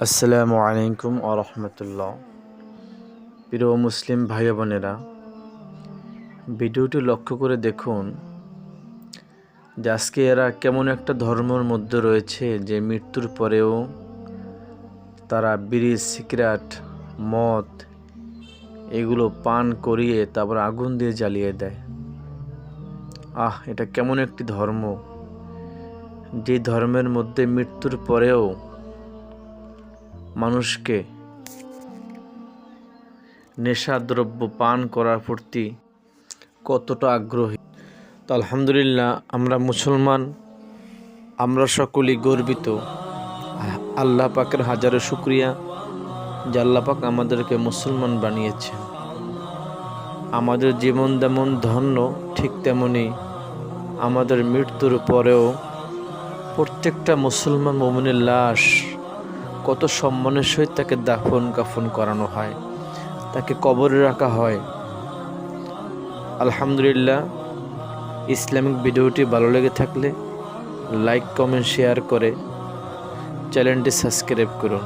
আসসালামু আলাইকুম আ রহমতুল্লাহ। প্রিয় মুসলিম ভাই বোনেরা, ভিডিওটি লক্ষ্য করে দেখুন যে আজকে এরা কেমন একটা ধর্মের মধ্যে রয়েছে যে মৃত্যুর পরেও তারা বিড়ি, সিগারেট, মদ এগুলো পান করিয়ে তারপর আগুন দিয়ে জ্বালিয়ে দেয়। আহ, এটা কেমন একটি ধর্ম। যে ধর্মের মধ্যে মৃত্যুর পরেও মানুষকে নেশাদ্রব্য পান করার প্রতি কতটা আগ্রহী। তো আলহামদুলিল্লাহ, আমরা মুসলমান, আমরা সকলেই গর্বিত। আল্লাহ পাকের হাজারো শুক্রিয়া, যে আল্লাহ পাক আমাদেরকে মুসলমান বানিয়েছেন। আমাদের জীবন যেমন ধন্য, ঠিক তেমনি আমাদের মৃত্যুর পরেও প্রত্যেকটা মুসলমান মোমিনের লাশ কত সম্মানের সহিত তাকে দাফন কাফন করানো হয়, তাকে কবরে রাখা হয়। আলহামদুলিল্লাহ, ইসলামিক ভিডিওটি ভালো লেগে থাকলে লাইক, কমেন্ট, শেয়ার করে চ্যানেলটি সাবস্ক্রাইব করুন।